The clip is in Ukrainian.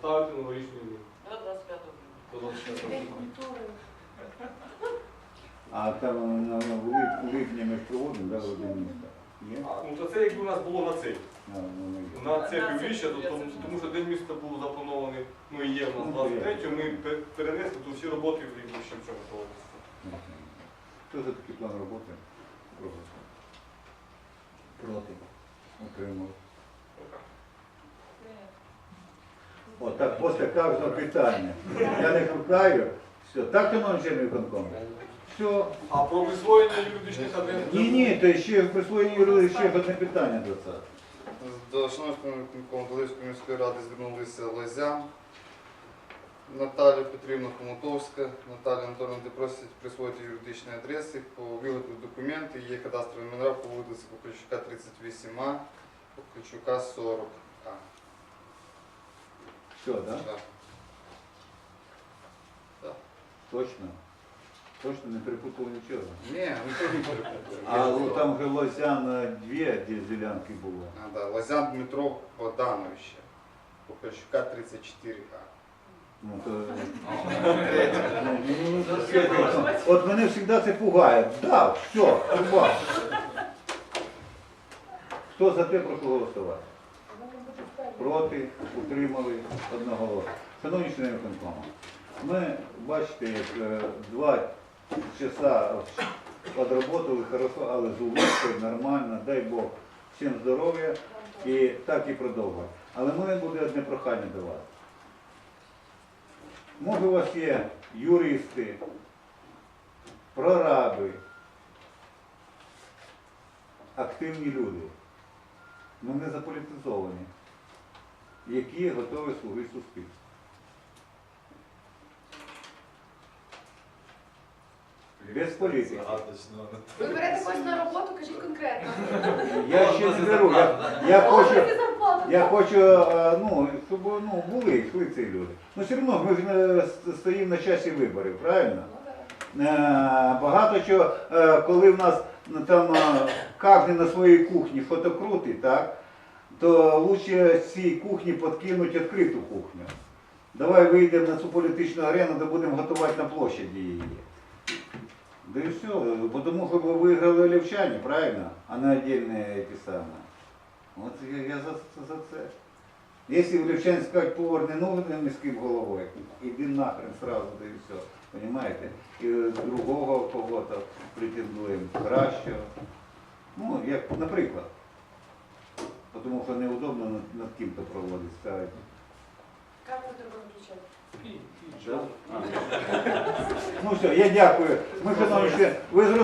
поставити новорічну ялинку. До 25 До 25 День року. культури. А там на, на, у липні ми ж проводимо, да, в один міста? Є? А, Ну, то це якби у нас було на цей. Ну, На це На це півріччя, то- тому, тому що день міста був запланований, ну і є в нас 23 ми пе- перенесли, то всі роботи якби ще в цьому проводяться. Що за такий план роботи? Проти. Проти. Отримав. О, так, ось таке запитання. Я не шукаю. Все, так ще не виконком. Все. А про присвоєння юридичних адрес? Ні, ні, то ще присвоєння юридичних ще одне питання до це. До шановного Долинської міської ради звернулися Лозян, Наталя Петрівна Хомутовська, Наталя Анатольовна, де просять присвоїти юридичні адреси по виготовленню документи. Є кадастровий номер по вулиці Покальчука 38А, Покальчука 40А. Все, так? Да? Так. Точно? Точно не перепутали нічого. Ні, ми теж не перепутали. А ну, там же Лозян е, дві де ділянки було. А, да, Лозян Дмитро Богдановича, Покальчука 34А. Ну, то... Ну, ну, ну, От мене завжди це пугає. Да, все, труба. Хто за те, прошу голосувати? Проти, утримали одноголосно. Шановні члени виконкому, ми, бачите, як е, два часа відработали хорошо, але з улыбкою, нормально, дай Бог всім здоров'я і так і продовжуємо. Але в мене буде одне прохання до вас. Може у вас є юристи, прораби, активні люди, ну не заполітизовані, які готові служити суспільству. Без політики. Ви берете когось на роботу, кажіть конкретно. Я ще не беру. Я, я хочу, я хочу, е, ну, щоб ну, були, йшли ці люди. Ну все одно ми ж не стоїмо на часі виборів, правильно? Ну. Е, Багато чого, е, коли в нас ну, там кожен на своїй кухні фотокрутить, так, то лучше з цієї кухні підкинуть відкриту кухню. Давай вийдемо на цю політичну арену, де будемо готувати на площаді її. Да і все, бо тому що ви виграли Лівчані, правильно? А не отдельні ті самі. От я, я за, за це. Якщо в Лівчані скажуть, повар не нужен міським головою, іди нахрен сразу, да і все. Понимаете? І другого кого-то претендуємо, кращого. Ну, як, наприклад. Тому що неудобно над, над ким-то проводити, ставити. Включати. Ну все, я дякую. Ми, шановні, ще- ви зрозуміли,